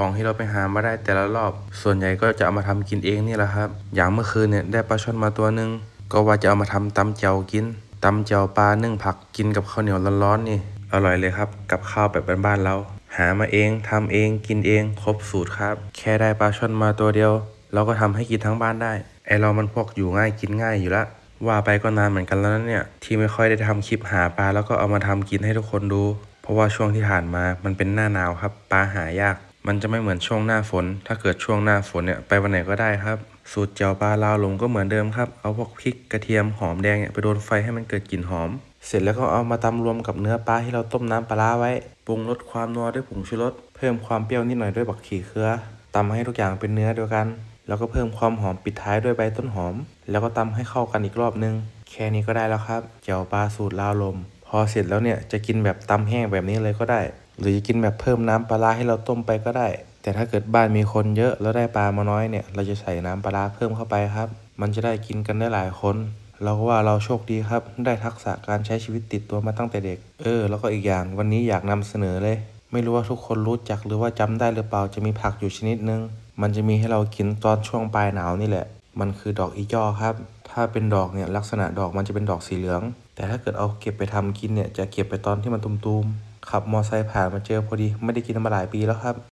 ของที่เราไปหามาได้แต่ละรอบ ส่วนใหญ่ก็จะเอามาทำกินเองนี่แหละครับ อย่างเมื่อคืนเนี่ยได้ปลาช่อนมาตัวหนึ่งก็ว่าจะเอามาทำตำเจียวกินตำเจียวปลานึ่งผักกินกับข้าวเหนียวร้อนๆนี่อร่อยเลยครับ กับข้าวแบบบ้านๆเรา หามาเองทำเองกินเองครบสูตรครับ แค่ได้ปลาช่อนมาตัวเดียว เราก็ทำให้กินทั้งบ้านได้ไอเรามันพวกอยู่ง่ายกินง่ายอยู่ละว่าไปก็นานเหมือนกันแล้วนะเนี่ยที่ไม่ค่อยได้ทำคลิปหาปลาแล้วก็เอามาทำกินให้ทุกคนดู เพราะว่าช่วงที่ผ่านมามันเป็นหน้าหนาวครับ ปลาหายาก มันจะไม่เหมือนช่วงหน้าฝน ถ้าเกิดช่วงหน้าฝนเนี่ยไปวันไหนก็ได้ครับ สูตรเจียวปลาลาวลงก็เหมือนเดิมครับ เอาพวกพริกกระเทียมหอมแดงเนี่ยไปโดนไฟให้มันเกิดกลิ่นหอม เสร็จแล้วก็เอามาตำรวมกับเนื้อปลาที่เราต้มน้ำปลาไว้ ปรุงรสความนัวด้วยผงชูรส เพิ่มความเปรี้ยวนิดหน่อยด้วยบักขี่เครือตำให้ทุกอย่างเป็นเนื้อเดียวกัน แล้วก็เพิ่มความหอมปิดท้ายด้วยใบต้นหอม แล้วก็ตำให้เข้ากันอีกรอบนึง แค่นี้ก็ได้แล้วครับ เจียวปลาสูตรลาวลม พอเสร็จแล้วเนี่ยจะกินแบบตำแห้งแบบนี้เลยก็ได้ หรือจะกินแบบเพิ่มน้ำปลาร้าให้เราต้มไปก็ได้ แต่ถ้าเกิดบ้านมีคนเยอะแล้วได้ปลามาน้อยเนี่ย เราจะใส่น้ำปลาร้าเพิ่มเข้าไปครับ มันจะได้กินกันได้หลายคน เราก็ว่าเราโชคดีครับ ได้ทักษะการใช้ชีวิตติดตัวมาตั้งแต่เด็ก เออ แล้วก็อีกอย่างวันนี้อยากนำเสนอเลย ไม่รู้ว่าทุกคนรู้จักหรือว่าจำได้หรือเปล่าจะมีผักอยู่ชนิดนึง มันจะมีให้เรากินตอนช่วงปลายหนาวนี่แหละ มันคือดอกอีจ้อครับ ถ้าเป็นดอกเนี่ยลักษณะดอกมันจะเป็นดอกสีเหลือง แต่ถ้าเกิดเอาเก็บไปทำกินเนี่ยจะเก็บไปตอนที่มันตุมๆ ขับมอไซค์ผ่านมาเจอพอดี ไม่ได้กินมาหลายปีแล้วครับ